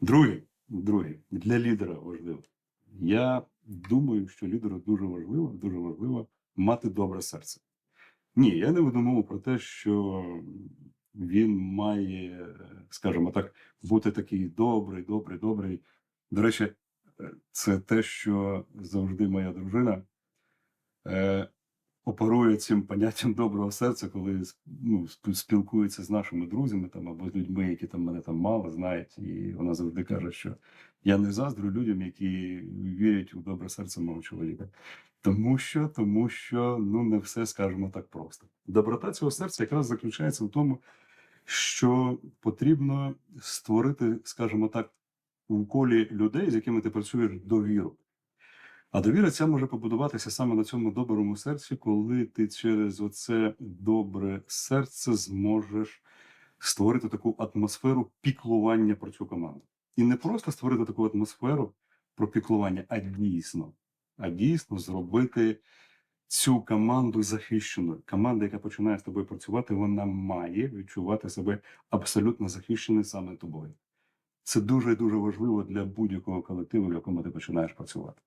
Друге, друге, для лідера важливо. Я думаю, що лідеру дуже важливо, дуже важливо мати добре серце. Ні, я не веду мову про те, що він має, скажімо так, бути такий добрий, добрий, добрий. До речі, е, це те, що завжди моя дружина е, оперує цим поняттям доброго серця, коли ну, спілкується з нашими друзями там, або з людьми, які там мене там мало знають. І вона завжди каже, що я не заздрю людям, які вірять у добре серце мого чоловіка. Тому що, тому що ну не все скажемо так просто. Доброта цього серця якраз заключається в тому, що потрібно створити, скажімо так, у колі людей, з якими ти працюєш, довіру. А довіра ця може побудуватися саме на цьому доброму серці, коли ти через оце добре серце зможеш створити таку атмосферу піклування про цю команду. І не просто створити таку атмосферу про піклування, а дійсно, а дійсно зробити цю команду захищеною. Команда, яка починає з тобою працювати, вона має відчувати себе абсолютно захищеною саме тобою. Це дуже дуже важливо для будь-якого колективу, в якому ти починаєш працювати.